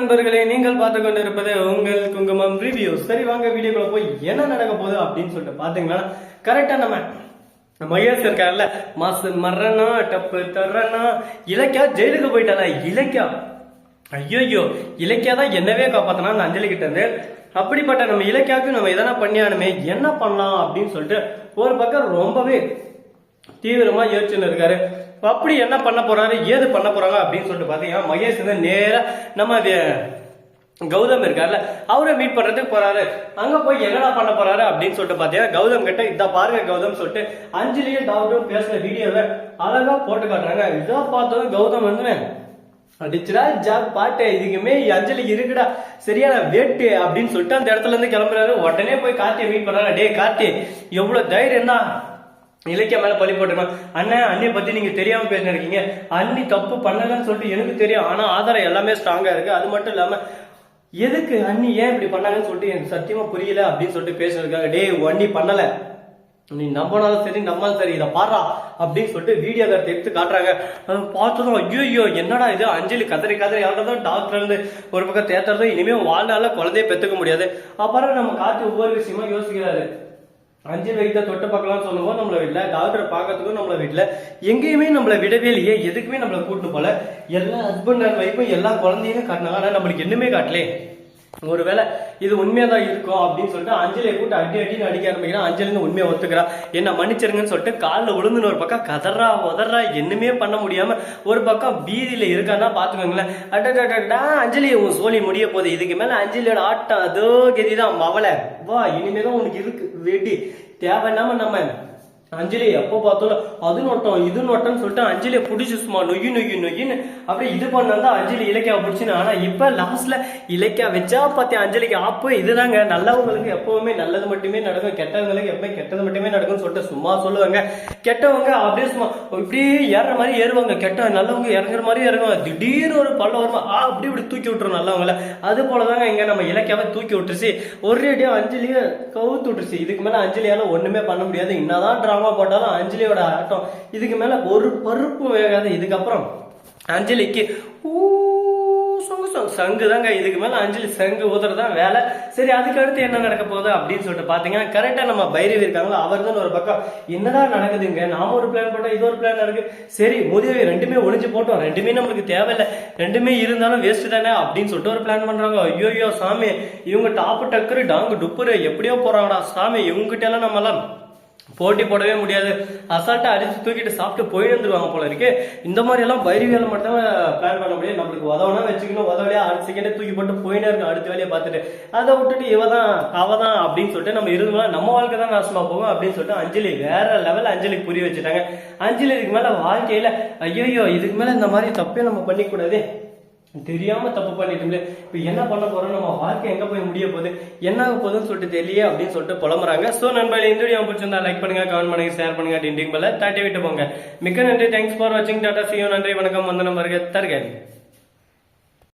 நண்பர்களே நீங்கள் பார்த்து கொண்டிருப்பது உங்கள் குங்குமம் ரிவ்யூ சரி வாங்க வீடியோக்குள்ள போய் என்ன நடக்க போகுது அப்படின்னு சொல்லிட்டு பாத்தீங்கன்னா கரெக்டா நம்ம மகேஷ் இருக்கார்ல மாசு மரணா டப்பு தர்றனா இலக்கியா ஜெயிலுக்கு போயிட்டாளா? இலக்கியா. ஐயோ இலக்கியா தான் என்னவே காப்பாத்தனா அந்த அஞ்சலி கிட்ட இருந்து அப்படிப்பட்ட நம்ம இலக்கியாவுக்கு நம்ம எதனா பண்ணியானுமே என்ன பண்ணலாம் அப்படின்னு சொல்லிட்டு ஒரு பக்கம் ரொம்பவே தீவிரமா யோசிச்சுன்னு இருக்காரு. அப்படி என்ன பண்ண போறாரு ஏது பண்ண போறாங்க அப்படின்னு சொல்லிட்டு பாத்தீங்கன்னா மகேஷ் வந்து நேரா நம்ம கௌதம் இருக்கார்ல அவரை மீட் பண்றதுக்கு போறாரு. அங்க போய் என்னடா பண்ண போறாரு அப்படின்னு சொல்லிட்டு பாத்தீங்கன்னா கௌதம் கிட்ட இதா பாருங்க கௌதம் சொல்லிட்டு அஞ்சலியும் டாக்டரும் பேசுற வீடியோவை அழகா போட்டு காட்டுறாங்க. இதை பார்த்ததும் கௌதம் வந்து அடிச்சுடா ஜாப் பாட்டு இதுக்குமே அஞ்சலி இருக்குடா. சரியான வேட்டு அப்படின்னு சொல்லிட்டு அந்த இடத்துல இருந்து கிளம்புறாரு. உடனே போய் கார்த்தியை மீட் பண்றாரு டே கார்த்தி எவ்வளவு தைரியம் தான் இலக்கிய மேல பழி போட்டுருக்கோம் அண்ணன் அண்ணியை பத்தி நீங்க தெரியாம பேசிருக்கீங்க அண்ணி தப்பு பண்ணலன்னு சொல்லிட்டு எனக்கு தெரியும். ஆனா ஆதாரம் எல்லாமே ஸ்ட்ராங்கா இருக்கு. அது மட்டும் இல்லாம எதுக்கு அண்ணி ஏன் இப்படி பண்ணாங்கன்னு சொல்லிட்டு எனக்கு சத்தியமா புரியல அப்படின்னு சொல்லிட்டு பேசிருக்காங்க டேய் அண்ணி பண்ணல. நீ நம்பினாலும் சரி நம்மளும் சரி இதை பாடுறா அப்படின்னு சொல்லிட்டு வீடியோ கார்டு எடுத்து காட்டுறாங்க. பார்த்ததும் ஐயோ என்னடா இது? அஞ்சலி கதறி கதறி ஆடுறதும் டாக்டர் இருந்து ஒரு பக்கம் தேத்துறதும் இனிமேல் வாழ்நாள குழந்தைய பெற்றுக்க முடியாது. அப்புறம் நம்ம காத்து ஒவ்வொரு விஷயமா யோசிக்கிறாரு. அஞ்சு வயதை தொட்டு பார்க்கலாம் சொல்லுவோம் நம்மளை விடல. டாக்டரை பார்க்கறதுக்கும் நம்மளை வீட்டுல எங்கேயுமே நம்மளை விடவே இல்லையே. எதுக்குமே நம்மளை கூட்டு போல எல்லா ஹஸ்பண்ட் அண்ட் ஒய்ஃபும் எல்லா குழந்தையும் காட்டினாங்க. ஆனா நம்மளுக்கு என்னமே காட்டலே. ஒருவேளை இது உண்மையாதான் இருக்கும் அப்படின்னு சொல்லிட்டு அஞ்சலியை கூட்டு அடி அடின்னு அடிக்க ஆரம்பிக்கிறான். அஞ்சலின்னு உண்மையை ஒத்துக்கிறா என்ன மன்னிச்சிருங்கன்னு சொல்லிட்டு காலில் விழுந்துன்னு ஒரு பக்கம் கதறா உதறா என்னமே பண்ண முடியாம ஒரு பக்கம் வீதியில இருக்கான்னா பாத்துக்கோங்களேன் அடடடடா அஞ்சலி உன் சோழி முடிய போகுது. இதுக்கு மேல அஞ்சலியோட ஆட்டம் அதோ கதிதான். மவளை வா இனிமேதான் உனக்கு இருக்கு வெட்டி தேவையில்லாம நம்ம அஞ்சலி எப்போ பார்த்தாலும் அது நோட்டம் இது நோட்டம்னு சொல்லிட்டு அஞ்சலியை பிடிச்சி சும்மா நொய்யு நொய்யு நொய்யுன்னு அப்படியே இது பண்ணா அஞ்சலி இலக்கியாவை பிடிச்சின்னு. ஆனா இப்ப லாஸ்ட்ல இலக்கியா வச்சா பார்த்தியா அஞ்சலிக்கு ஆப்பு இதுதாங்க. நல்லவங்களுக்கு எப்பவுமே நல்லது மட்டுமே நடக்கும் கெட்டவங்களுக்கு எப்பவுமே கெட்டது மட்டுமே நடக்கும்னு சொல்லிட்டு சும்மா சொல்லுவாங்க. கெட்டவங்க அப்படியே சும்மா இப்படியே ஏறுற மாதிரி ஏறுவாங்க. கெட்ட நல்லவங்க இறங்குற மாதிரி இறங்குவாங்க. திடீர்னு ஒரு பல்ல வருமா? ஆ அப்படி இப்படி தூக்கி விட்டுரும் நல்லவங்கள. அது போலதாங்க இங்க நம்ம இலக்கியாவை தூக்கி விட்டுருச்சு. ஒரேடியா அஞ்சலியை கவுத்து விட்டுருச்சு. இதுக்கு மேல அஞ்சலியால ஒண்ணுமே பண்ண முடியாது. என்னதான் டிராமா போட்டாலும் அஞ்சலியோட ஆட்டம். இதுக்கு மேல ஒரு பருப்பும் வேகாது. இதுக்கப்புறம் அஞ்சலிக்கு ஊ சொங்கு சொங்கு. சங்கு தாங்க இதுக்கு மேல அஞ்சலி சங்கு ஊதுறதுதான் வேலை. சரி அதுக்கு அடுத்து என்ன நடக்க போகுது அப்படின்னு சொல்லிட்டு பாத்தீங்கன்னா கரெக்டா நம்ம பைரவி இருக்காங்களோ? அவர் தான் ஒரு பக்கம். என்னடா நடக்குதுங்க? நாம ஒரு பிளான் போட்டோம் இது ஒரு பிளான் இருக்கு. சரி முதவி ரெண்டுமே ஒளிஞ்சு போட்டோம். ரெண்டுமே நம்மளுக்கு தேவையில்லை. ரெண்டுமே இருந்தாலும் வேஸ்ட் தானே அப்படின்னு சொல்லிட்டு ஒரு பிளான் பண்றாங்க. ஐயோ ஐயோ சாமி. இவங்க டாப்பு டக்குரு டாங்கு டுப்புரு எப்படியோ போறாங்கடா. சாமி இவங்ககிட்ட எல்லாம் நம்ம எல்லாம் போட்டி போடவே முடியாது. அசால்ட்டா அடிச்சு தூக்கிட்டு சாப்பிட்டு போயிட்டு வந்துருவாங்க போல இருக்கு. இந்த மாதிரி எல்லாம் பைரி வேலை மட்டும் பிளான் பண்ண முடியும். நம்மளுக்கு உதவனா வச்சுக்கணும். உதவலையா அடுத்த செகண்டே தூக்கி போட்டு போயினே இருக்கும் அடுத்த வேலையை பார்த்துட்டு. அதை விட்டுட்டு இவ தான் அவ தான் அப்படின்னு சொல்லிட்டு நம்ம இருந்தோம்னா நம்ம வாழ்க்கை தான் நாசமா போகும் அப்படின்னு சொல்லிட்டு அஞ்சலி வேற லெவல் அஞ்சலிக்கு புரிய வச்சுட்டாங்க. அஞ்சலி இதுக்கு மேல வாழ்க்கையில ஐயோ இதுக்கு மேல இந்த மாதிரி தப்பே நம்ம பண்ணிக்கூடாது தெரியாம தப்பு பண்ணிட்டோம்ல. இப்ப என்ன பண்ண போறோம்? நம்ம வாழ்க்கை எங்க போய் முடிய போகுது? என்ன ஆக போகுதுன்னு சொல்லிட்டு தெரியல அப்படின்னு சொல்லிட்டு புலம்புறாங்க. சோ நண்பர்கள் இந்த வீடியோ பிடிச்சிருந்தா லைக் பண்ணுங்க கமெண்ட் பண்ணுங்க ஷேர் பண்ணுங்க டிண்டிங் பல்ல தட்டி விட்டு போங்க. மிக்க நன்றி. தேங்க்ஸ் ஃபார் வாட்சிங் டாடா சியோ நன்றி வணக்கம். வந்தனம் வருக. தருக.